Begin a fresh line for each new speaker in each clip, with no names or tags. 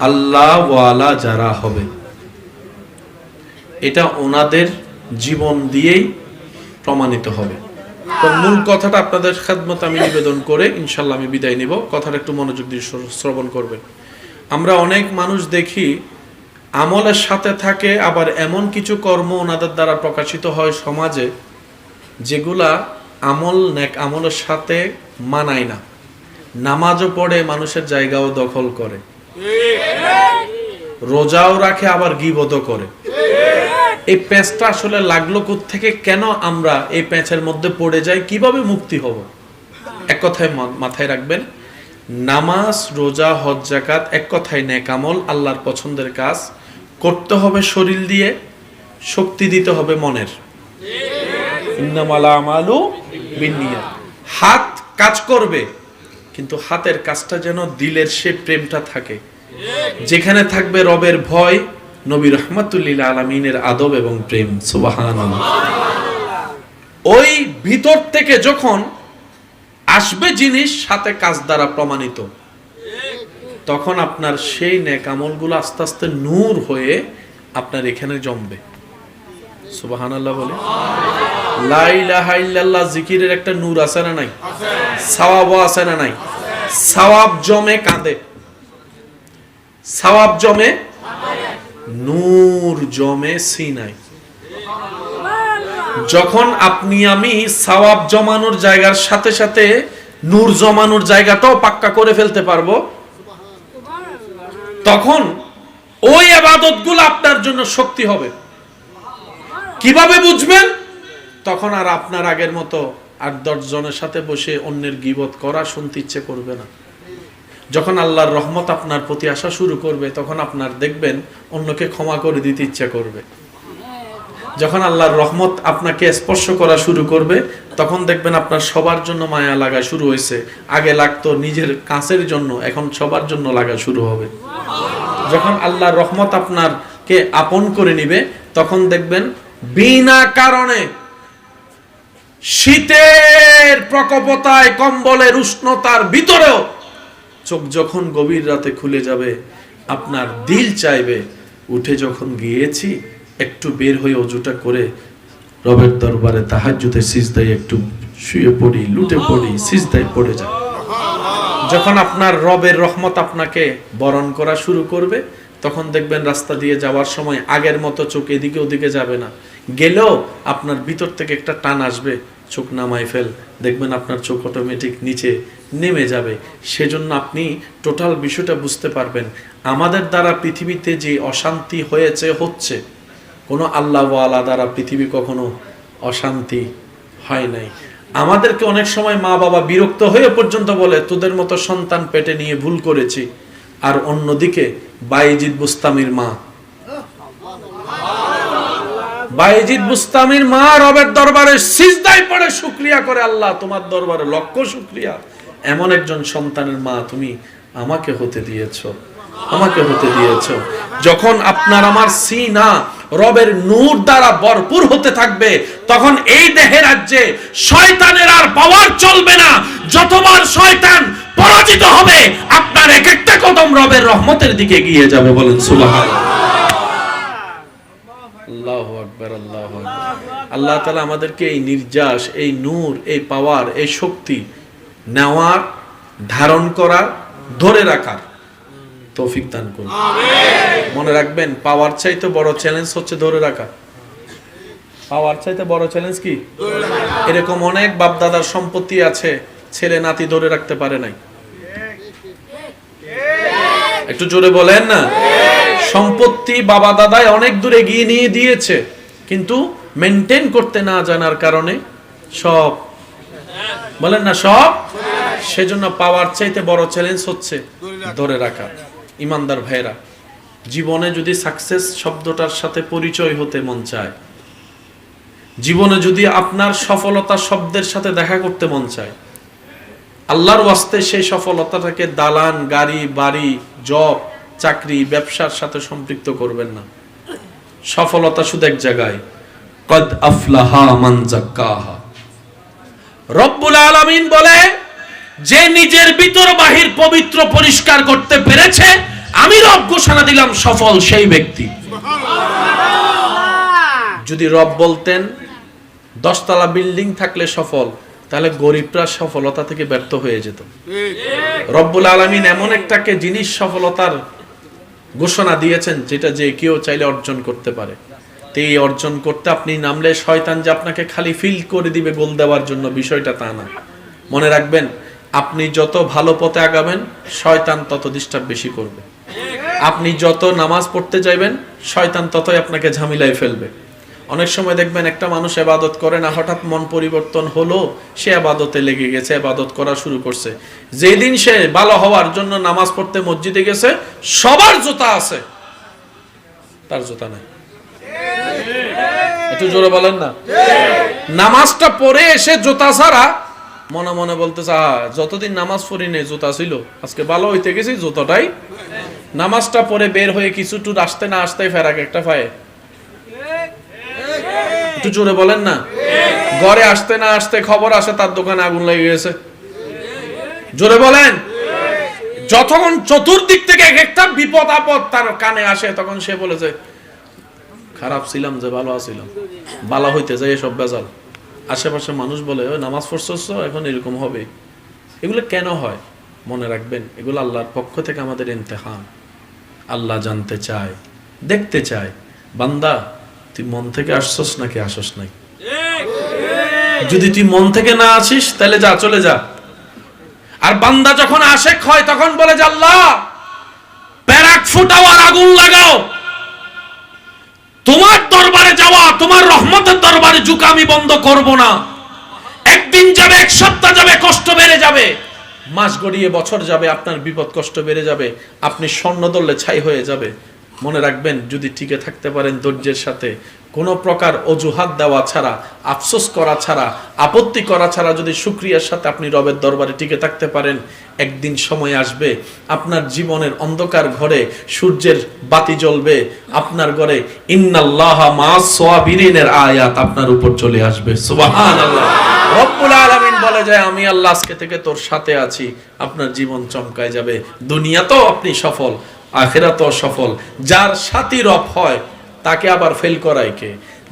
আল্লাহ ওয়ালা যারা হবে। এটা ওনাদের জীবন দিয়েই প্রমাণিত হবে। তো মূল কথাটা আপনাদের খেদমত আমি নিবেদন করে ইনশাল্লাহ আমি বিদায় নিব। কথাটা একটু মনোযোগ দিয়ে শ্রবণ করবেন। আমরা অনেক মানুষ দেখি, আমলের সাথে থাকে, আবার এমন কিছু কর্ম ওনাদের দ্বারা প্রকাশিত হয় সমাজে, যেগুলা আমল নেক আমলের সাথে মানায় না। নামাজও পড়ে, মানুষের জায়গাও দখল করে। রোজাও রাখে, আবার গিবতও করে। এই প্যাঁচটা আসলে লাগল থেকে কেন আমরা এই প্যাঁচের মধ্যে পড়ে যাই? কীভাবে মুক্তি হব? এক কথায় মাথায় রাখবেন, নামাজ, রোজা, হজ জাকাত এক কথায় নেকামল আল্লাহর পছন্দের কাজ। করতে হবে শরীর দিয়ে, শক্তি দিতে হবে মনের। হাত কাজ করবে কিন্তু হাতের কাজটা যেন দিলের সে প্রেমটা থাকে। যেখানে থাকবে রবের ভয়, নবী রহমাতুল্লিল আলমিনের আদব এবং প্রেম। সুবাহান ওই ভিতর থেকে যখন আসবে জিনিস সাথে কাজ দ্বারা প্রমাণিত, তখন আপনার সেই নেক আমলগুলো আস্তে আস্তে নূর হয়ে আপনার এখানে জমবে। সুবাহান আল্লাহ বলে। লা ইলাহা ইল্লাল্লাহ, জিকিরের একটা নূর আছে না নাই? সওয়াব আছে না নাই? সওয়াব জমে কাঁদে। সওয়াব জমে? নূর জমে সিনাই। যখন আপনি, আমি সওয়াব জমানোর জায়গার সাথে সাথে নূর জমানোর জায়গাটাও পাক্কা করে ফেলতে পারব, তখন ওই আবাদতগুলো আপনার জন্য শক্তি হবে। কীভাবে বুঝবেন? তখন আর আপনার আগের মতো আট দশ জনের সাথে বসে অন্যের গিবত করা শুনতে ইচ্ছে করবে না। যখন আল্লাহর রহমত আপনার প্রতি আসা শুরু করবে, তখন আপনার দেখবেন অন্যকে ক্ষমা করে দিতে ইচ্ছা করবে। যখন আল্লাহর রহমত আপনাকে স্পর্শ করা শুরু করবে, তখন দেখবেন আপনার সবার জন্য মায়া লাগা শুরু হয়েছে। আগে লাগতো নিজের কাছের জন্য, এখন সবার জন্য লাগা শুরু হবে। যখন আল্লাহর রহমত আপনারকে আপন করে নিবে, তখন দেখবেন বিনা কারণে শীতের প্রকোপতায় কম্বলের উষ্ণতার ভিতরেও চোখ যখন গভীর রাতে খুলে যাবে, আপনার দিল চাইবে, উঠে যখন গিয়েছি, একটু বের হয়ে অজুটা করে রবের দরবারে তাহাজ্জুদের সিজদায় একটু শুয়ে পড়ি, লুটে পড়ি, সিজদায় পড়ে যায় যখন আপনার রবের রহমত আপনাকে বরণ করা শুরু করবে তখন দেখবেন রাস্তা দিয়ে যাওয়ার সময় আগের মতো চোখ এদিকে ওদিকে যাবে না। গেলেও আপনার ভিতর থেকে একটা টান আসবে, চোখ নামাই ফেল। দেখবেন আপনার চোখ অটোমেটিক নিচে নেমে যাবে। সেজন্য আপনি টোটাল বিষয়টা বুঝতে পারবেন। আমাদের দ্বারা পৃথিবীতে যে অশান্তি হয়েছে, হচ্ছে। কোনো আল্লাহ আল্লাহ দ্বারা পৃথিবী কখনো অশান্তি হয় নাই। আমাদেরকে অনেক সময় মা বাবা বিরক্ত হয়ে পর্যন্ত বলে, তোদের মতো সন্তান পেটে নিয়ে ভুল করেছি। আর অন্যদিকে বাইজিদ বুস্তামির মা। বাইজিদ বুস্তামির মা রবের দরবারে সিজদায় পড়ে শুকরিয়া করে আল্লাহ, তোমার দরবারে লক্ষ শুকরিয়া। এমন একজন সন্তানের মা তুমি আমাকে হতে দিয়েছ, আমাকে হতে দিয়েছ। যখন আপনার আমার সিনা রবের নূর দ্বারা ভরপুর হতে থাকবে, তখন এই দেহে রাজ্যে শয়তানের আর পাওয়ার চলবে না। যতবার শয়তান পরাজিত হবে আপনার এক একটা কদম রবের রহমতের দিকে এগিয়ে যাবে বলেন সুবহান আল্লাহু আকবার আল্লাহু আল্লাহ তালা আমাদেরকে এই নির্যাস এই নূর এই পাওয়ার এই শক্তি নেওয়ার ধারণ করার ধরে রাখার তৌফিক দান করুন। মনে রাখবেন পাওয়ার চাইতে বড় চ্যালেঞ্জ হচ্ছে ধরে রাখা। পাওয়ার চাইতে বড় চ্যালেঞ্জ কি? এরকম অনেক বাপ দাদার সম্পত্তি আছে ছেলে নাতি ধরে রাখতে পারে নাই। একটু জোরে বলেন না? সম্পত্তি বাবা দাদায় অনেক দূরে গিয়ে নিয়ে দিয়েছে, কিন্তু মেনটেন করতে না জানার কারণে সব, বলেন না সব? সেজন্য পাওয়ার চাইতে বড় চ্যালেঞ্জ হচ্ছে ধরে রাখা। ইমানদার ভাইরা জীবনে যদি সাকসেস শব্দটার সাথে পরিচয় হতে মন চায়, জীবনে যদি আপনার সফলতা শব্দের সাথে দেখা করতে মন চায় আল্লাহর ওয়াস্তে সেই সফলতাটাকে দালান গাড়ি বাড়ি জব চাকরি ব্যবসার সাথে সম্পৃক্ত করবেন না। সফলতা শুধু এক জায়গায়। কদ আফলাহা মান জাক্কাহা। রব্বুল আলামিন বলে যে নিজের ভিতর বাহির পবিত্র পরিষ্কার করতে পেরেছে আমি রব ঘোষণা দিলাম সফল সেই ব্যক্তি। যদি রব বলতেন দশতলা বিল্ডিং থাকলে সফল। তাহলে গরিবরা সফলতা থেকে ব্যর্থ হয়ে যেত। রব্বুল আলমিন এমন একটাকে জিনিস সফলতার ঘোষণা দিয়েছেন যেটা যে কেউ চাইলে অর্জন করতে পারে। তো এই অর্জন করতে আপনি নামলে শয়তান যে আপনাকে খালি ফিল করে দিবে গোল দেওয়ার জন্য বিষয়টা তা না। মনে রাখবেন আপনি যত ভালো পথে আগাবেন শয়তান তত ডিস্টার্ব বেশি করবে। আপনি যত নামাজ পড়তে চাইবেন শয়তান ততই আপনাকে ঝামেলায় ফেলবে। অনেক সময় দেখবেন একটা মানুষ এবাদত করে না, হঠাৎ মন পরিবর্তন হলো, সে আবাদতে লেগে গেছে আবাদত করা শুরু করছে। যেদিন সে ভালো হওয়ার জন্য নামাজ পড়তে মসজিদে গেছে, সবার জুতা আছে। তার জুতা নাই। একটু জোরে বলেন না। নামাজটা পড়ে এসে জুতা ছাড়া মনে মনে বলতেছে, আহা, যতদিন নামাজ পড়ি নেই, জুতা ছিল। আজকে ভালো হইতে গেছি, জুতাটাই নামাজটা পরে বের হয়ে কিছু টুর আসতে না আসতে ফেরাক একটা পায়ে। একটু জোরে বলেন না। ঘরে আসতে না আসতে খবর আসে, তার দোকানে আগুন লেগে গেছে। জোরে বলেন। যতক্ষণ চতুর্দিক থেকে এক একটা বিপদ আপদ তার কানে আসে, তখন সে বলেছে, খারাপ ছিলাম যে, ভালো আছিলাম। ভালো হইতে যায় এসব বেজাল। আশেপাশে মানুষ বলে, "ওই নামাজ পড়ছস এখন এরকম হবে। এগুলো কেন হয়? মনে রাখবেন, এগুলো আল্লাহর পক্ষ থেকে আমাদের ইন্তেহান আল্লাহ জানতে চায়, দেখতে চায়। বান্দা তুই মন থেকে আসছস নাকি আসস নাই? যদি তুই মন থেকে না আসিস তাহলে যা চলে যা। আর বান্দা যখন আশেক হয় তখন বলে যে আল্লাহ প্যারাক ফুটাও আর আগুন লাগাও। তোমার দরবারে যাওয়া তোমার রহমতের দরবারে ঝুঁকা আমি বন্ধ করব না। একদিন যাবে এক সপ্তাহ যাবে কষ্ট বেড়ে যাবে। মাস গড়িয়ে বছর যাবে আপনার বিপদ কষ্ট বেড়ে যাবে। আপনি স্বর্ণ দললে ছাই হয়ে যাবে। মনে রাখবেন, যদি টিকে থাকতে পারেন ধৈর্যের সাথে, কোনো প্রকার অজুহাত দেওয়া ছাড়া, আফসোস করা ছাড়া, আপত্তি করা ছাড়া যদি সুক্রিয়ার সাথে আপনি রবের দরবারে টিকে থাকতে পারেন, একদিন সময় আসবে, আপনার জীবনের অন্ধকার ঘরে সূর্যের বাতি জ্বলবে, আপনার ঘরে ইন্নাল্লাহ মা সোয়াবিরিনের আয়াত আপনার উপর চলে আসবে। আলামিন বলে যায়, আমি আল্লাহ আজকে থেকে তোর সাথে আছি, আপনার জীবন চমকায় যাবে। দুনিয়াতেও আপনি সফল আখেরাতেও সফল যার সাথী রব হয়, তাকে আবার ফেল করায় কে?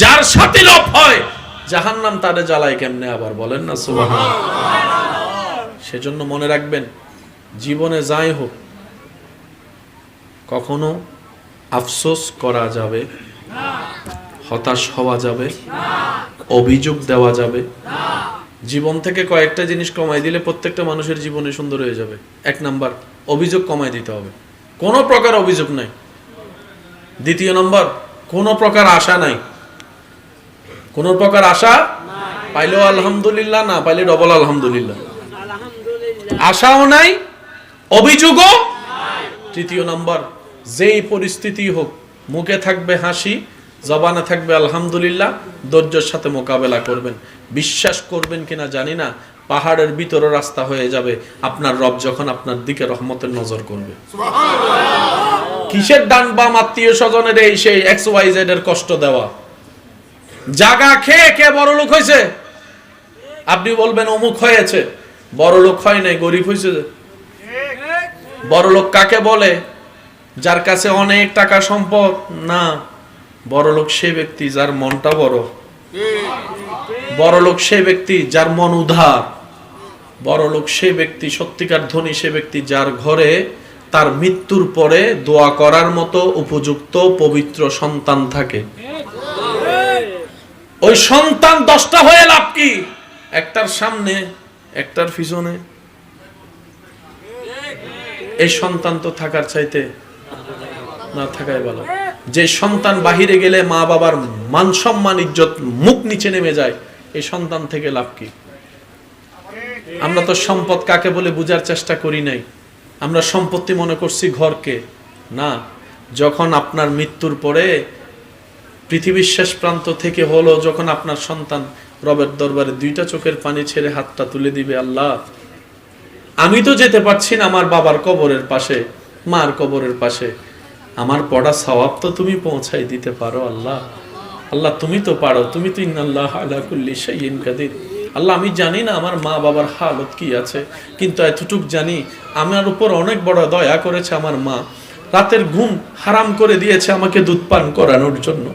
যার সাথী রব হয়, জাহান্নাম তারে জ্বালায় কেমনে আবার? বলেন না সুবহান সেজন্য মনে রাখবেন, জীবনে যাই হোক, কখনো আফসোস করা যাবে, হতাশ হওয়া যাবে, অভিযোগ দেওয়া যাবে। জীবন থেকে কয়েকটা জিনিস কমাই দিলে প্রত্যেকটা মানুষের জীবনে সুন্দর হয়ে যাবে। এক নাম্বার, অভিযোগ কমাই দিতে হবে। কোনো প্রকার অভিযোগ নাই। দ্বিতীয় নম্বর, কোনো প্রকার আশা নাই। কোনো প্রকার আশা পাইলেও আলহামদুলিল্লাহ, না পাইলে ডবল আলহামদুলিল্লাহ। আশাও নাই, অভিযোগও তৃতীয় নম্বর, যেই পরিস্থিতি হোক, মুখে থাকবে হাসি, জবানে থাকবে আলহামদুলিল্লাহ, ধৈর্যের সাথে মোকাবেলা করবেন। বিশ্বাস করবেন কিনা জানি না পাহাড়ের ভিতরে রাস্তা হয়ে যাবে। আপনার রব যখন আপনার দিকে রহমতের নজর করবে। কিসের ডান বাম আত্মীয় স্বজনের এই সেই এক্স ওয়াই জেড এর কষ্ট দেওয়া? জাগা খেয়ে কে বড় লোক হয়েছে? আপনি বলবেন অমুক হয়েছে। বড় লোক হয় নাই গরিব হয়েছে বড় লোক কাকে বলে? যার কাছে অনেক টাকা সম্পদ? না। বড় লোক সে ব্যক্তি যার মনটা বড়। বড় লোক সে ব্যক্তি যার মন উধার বড় লোক সে ব্যক্তি, সত্যিকার ধনী সে ব্যক্তি যার ঘরে তার মৃত্যুর পরে দোয়া করার মতো উপযুক্ত পবিত্র সন্তান থাকে। ওই সন্তান দশটা হয়ে লাভ কি? একটার সামনে, একটার পিছনে। এই সন্তান তো থাকার চাইতে না থাকাই ভালো। যে সন্তান বাহিরে গেলে মা বাবার মান সম্মান ইজ্জত মুখ নিচে নেমে যায়, এই সন্তান থেকে লাভ কি? আমরা তো সম্পদ কাকে বলে বুঝার চেষ্টা করি নাই। আমরা সম্পত্তি মনে করছি ঘরকে। না, যখন আপনার মৃত্যুর পরে পৃথিবীর শেষ প্রান্ত থেকে হলো, যখন আপনার সন্তান রবের দরবারে দুইটা চোখের পানি ছেড়ে হাতটা তুলে দিবে, আল্লাহ, আমি তো যেতে পারছি না আমার বাবার কবরের পাশে, মার কবরের পাশে। আমার পড়া সওয়াব তো তুমি পৌঁছাই দিতে পারো, আল্লাহ। আল্লাহ, তুমি তো পারো, তুমি তো ইন্নাল্লাহ আলা কুল্লি শাইইন কাদির। আল্লাহ, আমি জানি না আমার মা বাবার হালত কি আছে, কিন্তু এতটুক জানি আমার উপর অনেক বড় দয়া করেছে আমার মা। রাতের ঘুম হারাম করে দিয়েছে আমাকে দুধ পান করানোর জন্য।